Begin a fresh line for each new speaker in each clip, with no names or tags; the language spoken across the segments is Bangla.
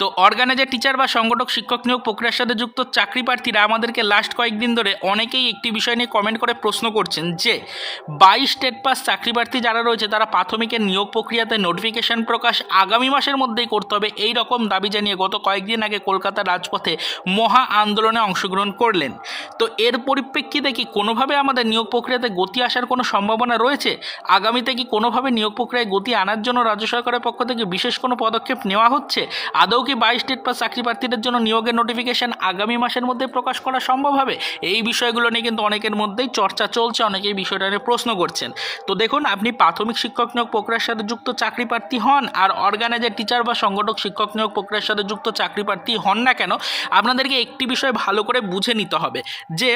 তো অর্গানাইজার, টিচার বা সংগঠক, শিক্ষক নিয়োগ প্রক্রিয়ার সাথে যুক্ত চাকরি প্রার্থীরা আমাদেরকে লাস্ট কয়েকদিন ধরে অনেকেই একটি বিষয় নিয়ে কমেন্ট করে প্রশ্ন করছেন যে, বাইশ স্টেট পাস চাকরি প্রার্থী যারা রয়েছে, তারা প্রাথমিকের নিয়োগ প্রক্রিয়াতে নোটিফিকেশন প্রকাশ আগামী মাসের মধ্যেই করতে হবে। এই রকম দাবি জানিয়ে গত কয়েকদিন আগে কলকাতার রাজপথে মহা আন্দোলনে অংশগ্রহণ করলেন। তো এর পরিপ্রেক্ষিতে কি কোনোভাবে আমাদের নিয়োগ প্রক্রিয়াতে গতি আসার কোনো সম্ভাবনা রয়েছে? আগামীতে কি কোনোভাবে নিয়োগ প্রক্রিয়ায় গতি আনার জন্য রাজ্য সরকারের পক্ষ থেকে বিশেষ কোনো পদক্ষেপ নেওয়া হচ্ছে? আদৌ কি বাইশ স্টেট পাস চাকরি প্রার্থীদের জন্য নিয়োগের নোটিফিকেশন আগামী মাসের মধ্যে প্রকাশ করা সম্ভব হবে? এই বিষয়গুলো নিয়ে কিন্তু অনেকের মধ্যেই চর্চা চলছে, অনেকেই বিষয়টা নিয়ে প্রশ্ন করছেন। তো দেখুন, আপনি প্রাথমিক শিক্ষক নিয়োগ প্রক্রিয়ার সাথে যুক্ত চাকরি প্রার্থী হন আর অর্গানাইজার টিচার বা সংগঠক শিক্ষক নিয়োগ প্রক্রিয়ার সাথে যুক্ত চাকরি প্রার্থী হন না কেন, আপনাদেরকে একটি বিষয় ভালো করে বুঝে নিতে হবে যে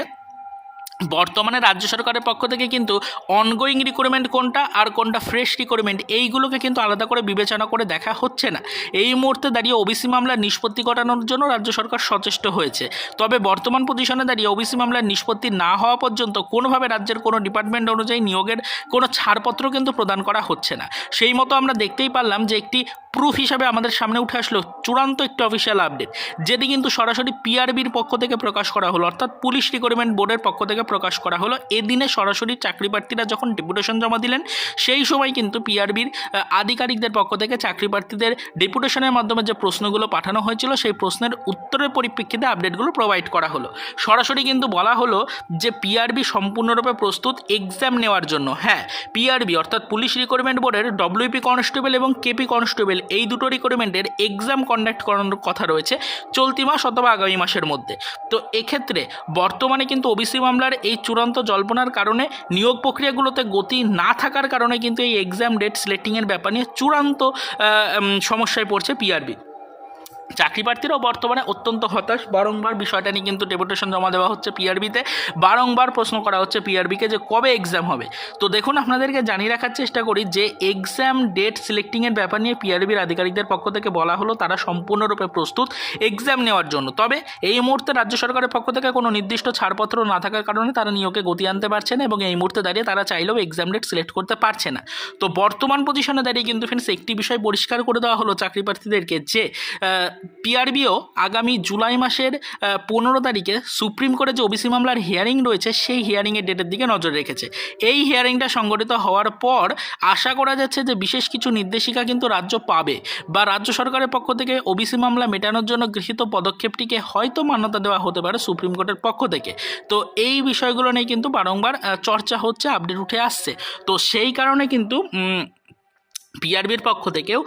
বর্তমানে রাজ্য সরকারের পক্ষ থেকে কিন্তু অনগোয়িং রিক্রুটমেন্ট কোনটা আর কোনটা ফ্রেশ রিক্রুটমেন্ট এইগুলোকে কিন্তু আলাদা করে বিবেচনা করে দেখা হচ্ছে না। এই মুহূর্তে দাঁড়িয়ে ওবিসি মামলার নিষ্পত্তি ঘটানোর জন্য রাজ্য সরকার সচেষ্ট হয়েছে। তবে বর্তমান পজিশনে দাঁড়িয়ে ওবিসি মামলার নিষ্পত্তি না হওয়া পর্যন্ত কোনোভাবে রাজ্যের কোনো ডিপার্টমেন্ট অনুযায়ী নিয়োগের কোনো ছাড়পত্র কিন্তু প্রদান করা হচ্ছে না। সেই মতো আমরা দেখতেই পারলাম যে একটি প্রুফ হিসাবে আমাদের সামনে উঠে আসলো চূড়ান্ত একটি অফিসিয়াল আপডেট যেটি কিন্তু সরাসরি পিআরবির পক্ষ থেকে প্রকাশ করা হলো, অর্থাৎ পুলিশ রিক্রুটমেন্ট বোর্ডের পক্ষ থেকে প্রকাশ করা হলো। এদিনে সরাসরি চাকরি প্রার্থীরা যখন ডেপুটেশন জমা দিলেন, সেই সময় কিন্তু পিআরবির আধিকারিকদের পক্ষ থেকে চাকরি প্রার্থীদের ডেপুটেশনের মাধ্যমে যে প্রশ্নগুলো পাঠানো হয়েছিল, সেই প্রশ্নের উত্তরের পরিপ্রেক্ষিতে আপডেটগুলো প্রোভাইড করা হলো। সরাসরি কিন্তু বলা হলো যে পিআরবি সম্পূর্ণরূপে প্রস্তুত এক্সাম নেওয়ার জন্য হ্যাঁ পিআরবি অর্থাৎ পুলিশ রিক্রুটমেন্ট বোর্ডের ডব্লিউপি কনস্টেবল এবং কেপি কনস্টেবল এই দুটো রিক্রুটমেন্টের এক্সাম কন্ডাক্ট করানোর কথা রয়েছে চলতি মাস অথবা আগামী মাসের মধ্যে। তো এক্ষেত্রে বর্তমানে কিন্তু ওবিসি মামলার এই চূড়ান্ত জল্পনার কারণে নিয়োগ প্রক্রিয়াগুলোতে গতি না থাকার কারণে কিন্তু এই এক্সাম ডেট সিলেক্টিংয়ের ব্যাপার নিয়ে চূড়ান্ত সমস্যায় পড়ছে পিআরবি চাকরি প্রার্থীরাও বর্তমানে অত্যন্ত হতাশ। বারংবার বিষয়টা নিয়ে কিন্তু ডেপুটেশন জমা দেওয়া হচ্ছে পিআরবিতে বারংবার প্রশ্ন করা হচ্ছে পিআরবিকে যে কবে এক্সাম হবে। তো দেখুন, আপনাদেরকে জানিয়ে রাখার চেষ্টা করি যে এক্সাম ডেট সিলেক্টিংয়ের ব্যাপার নিয়ে পিআরবির আধিকারিকদের পক্ষ থেকে বলা হলো, তারা সম্পূর্ণরূপে প্রস্তুত এক্সাম নেওয়ার জন্য। তবে এই মুহূর্তে রাজ্য সরকারের পক্ষ থেকে কোনো নির্দিষ্ট ছাড়পত্র না থাকার কারণে তারা নিয়োগে গতি আনতে পারছে না এবং এই মুহূর্তে দাঁড়িয়ে তারা চাইলেও এক্সাম ডেট সিলেক্ট করতে পারছে না। তো বর্তমান পজিশনে দাঁড়িয়ে কিন্তু ফ্রেন্ডস একটি বিষয় পরিষ্কার করে দেওয়া হলো চাকরি প্রার্থীদেরকে যে পিআরবিও আগামী জুলাই মাসের পনেরো তারিখে সুপ্রিম কোর্টে যে ওবিসি মামলার হিয়ারিং রয়েছে, সেই হিয়ারিংয়ের ডেটের দিকে নজর রেখেছে। এই হিয়ারিংটা সংগঠিত হওয়ার পর আশা করা যাচ্ছে যে বিশেষ কিছু নির্দেশিকা কিন্তু রাজ্য পাবে বা রাজ্য সরকারের পক্ষ থেকে ওবিসি মামলা মেটানোর জন্য গৃহীত পদক্ষেপটিকে হয়তো মান্যতা দেওয়া হতে পারে সুপ্রিম কোর্টের পক্ষ থেকে। তো এই বিষয়গুলো নিয়ে কিন্তু বারংবার চর্চা হচ্ছে আপডেট উঠে আসছে। তো সেই কারণে কিন্তু পিআরবির পক্ষ থেকেও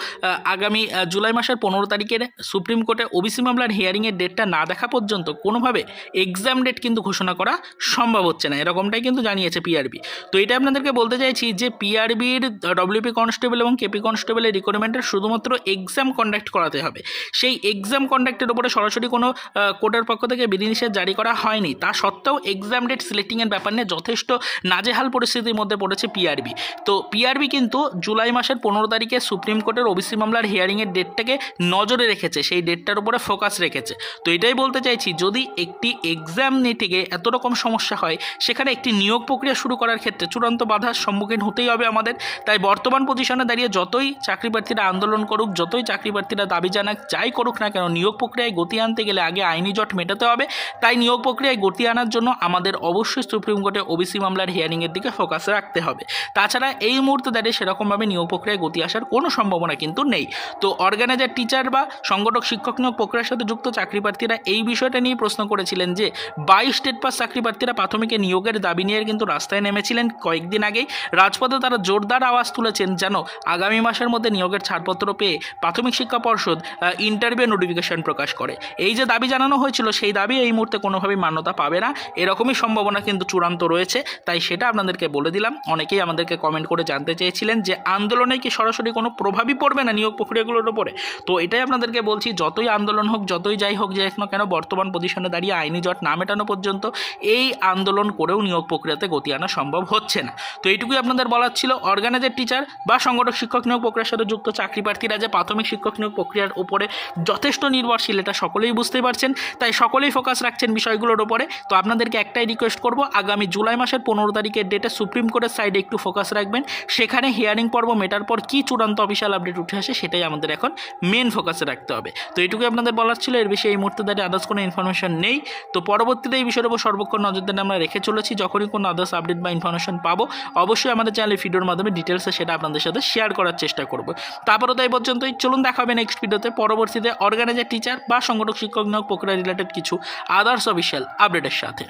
আগামী জুলাই মাসের পনেরো তারিখের সুপ্রিম কোর্টে ওবিসি মামলার হিয়ারিংয়ের ডেটটা না দেখা পর্যন্ত কোনোভাবে এক্সাম ডেট কিন্তু ঘোষণা করা সম্ভব হচ্ছে না। এরকমটাই কিন্তু জানিয়েছে পিআরবি তো এটা আপনাদেরকে বলতে চাইছি যে পিআরবির ডব্লিউপি কনস্টেবল এবং কেপি কনস্টেবলের রিকোয়ারমেন্টের শুধুমাত্র এক্সাম কন্ডাক্ট করাতে হবে। সেই এক্সাম কন্ডাক্টের উপরে সরাসরি কোনো কোর্টের পক্ষ থেকে বিধিনিষেধ জারি করা হয়নি। তা সত্ত্বেও এক্সাম ডেট সিলেক্টিংয়ের ব্যাপার নিয়ে যথেষ্ট নাজেহাল পরিস্থিতির মধ্যে পড়েছে পিআরবি তো পিআরবি কিন্তু জুলাই মাসের পনেরো তারিখে সুপ্রিম কোর্টের ওবিসি মামলার হিয়ারিংয়ের ডেটটাকে নজরে রেখেছে, সেই ডেটটার উপরে ফোকাস রেখেছে। তো এটাই বলতে চাইছি, যদি একটি এক্সাম নিতে এত রকম সমস্যা হয়, সেখানে একটি নিয়োগ প্রক্রিয়া শুরু করার ক্ষেত্রে চূড়ান্ত বাধার সম্মুখীন হতেই হবে আমাদের। তাই বর্তমান পজিশনে দাঁড়িয়ে যতই চাকরি প্রার্থীরা আন্দোলন করুক, যতই চাকরি প্রার্থীরা দাবি জানাক, যাই করুক না কেন, নিয়োগ প্রক্রিয়ায় গতি আনতে গেলে আগে আইনি জট মেটাতে হবে। তাই নিয়োগ প্রক্রিয়ায় গতি আনার জন্য আমাদের অবশ্যই সুপ্রিম কোর্টে ওবিসি মামলার হিয়ারিংয়ের দিকে ফোকাস রাখতে হবে। তাছাড়া এই মুহূর্তে দাঁড়িয়ে সেরকমভাবে নিয়োগ প্রক্রিয়ায় গতি আসার কোনো সম্ভাবনা কিন্তু নেই। তো অর্গানাইজার টিচার বা সংগঠক, শিক্ষক নিয়োগ প্রক্রিয়ার সাথে যুক্ত চাকরি প্রার্থীরা এই বিষয়টা নিয়ে প্রশ্ন করেছিলেন যে, বাইশ স্টেট পাস চাকরি প্রার্থীরা প্রাথমিকে নিয়োগের দাবি নিয়ে কিন্তু রাস্তায় নেমেছিলেন। কয়েকদিন আগেই রাজপথে তারা জোরদার আওয়াজ তুলেছেন যেন আগামী মাসের মধ্যে নিয়োগের ছাড়পত্র পেয়ে প্রাথমিক শিক্ষা পর্ষদ ইন্টারভিউ নোটিফিকেশন প্রকাশ করে। এই যে দাবি জানানো হয়েছিল, সেই দাবি এই মুহূর্তে কোনোভাবেই মান্যতা পাবে না। এরকমই সম্ভাবনা কিন্তু চূড়ান্ত রয়েছে, তাই সেটা আপনাদেরকে বলে দিলাম। অনেকেই আমাদেরকে কমেন্ট করে জানতে চেয়েছিলেন যে, আন্দোলনে কি সরাসরি কোনো প্রভাবই পড়বে না নিয়োগ প্রক্রিয়াগুলোর উপরে। তো এটাই আপনাদেরকে বলছি, যতই আন্দোলন হোক, যতই যাই হোক, যে না কেন বর্তমান পজিশনে দাঁড়িয়ে আইনি জট না মেটানো পর্যন্ত এই আন্দোলন করেও নিয়োগ প্রক্রিয়াতে গতি আনা সম্ভব হচ্ছে না। তো এইটুকুই আপনাদের বলার ছিল। অর্গানাইজার টিচার বা সংগঠক, শিক্ষক নিয়োগ প্রক্রিয়ার সাথে যুক্ত চাকরি প্রার্থীরা যে প্রাথমিক শিক্ষক নিয়োগ প্রক্রিয়ার উপরে যথেষ্ট নির্ভরশীল, এটা সকলেই বুঝতে পারছেন। তাই সকলেই ফোকাস রাখছেন বিষয়গুলোর উপরে। তো আপনাদেরকে একটাই রিকোয়েস্ট করব, আগামী জুলাই মাসের পনেরো তারিখের ডেটে সুপ্রিম কোর্টের সাইডে একটু ফোকাস রাখবেন। সেখানে হিয়ারিং পর্ব মেটার পর কী চূড়ান্ত অফিসিয়াল আপডেট উঠে আসে সেটাই আমাদের এখন মেন ফোকাসে রাখতে হবে। তো এটুকুই আপনাদের বলার ছিল, এর বেশি এই মুহূর্তে দাঁড়িয়ে আদার্স কোনো ইনফরমেশন নেই। তো পরবর্তীতে এই বিষয়ের উপর সর্বক্ষণ নজরদারি আমরা রেখে চলেছি, যখনই কোনো আদার্স আপডেট বা ইনফরমেশন পাবো, অবশ্যই আমাদের চ্যানেলে ভিডিওর মাধ্যমে ডিটেলসে সেটা আপনাদের সাথে শেয়ার করার চেষ্টা করব। তারপরে তাই পর্যন্তই, চলুন দেখা হবে নেক্সট ভিডিওতে পরবর্তীতে অর্গানাইজার টিচার বা সংগঠক, শিক্ষক, নিয়োগ প্রক্রিয়া রিলেটেড কিছু আদার্স অফিসিয়াল আপডেটের সাথে।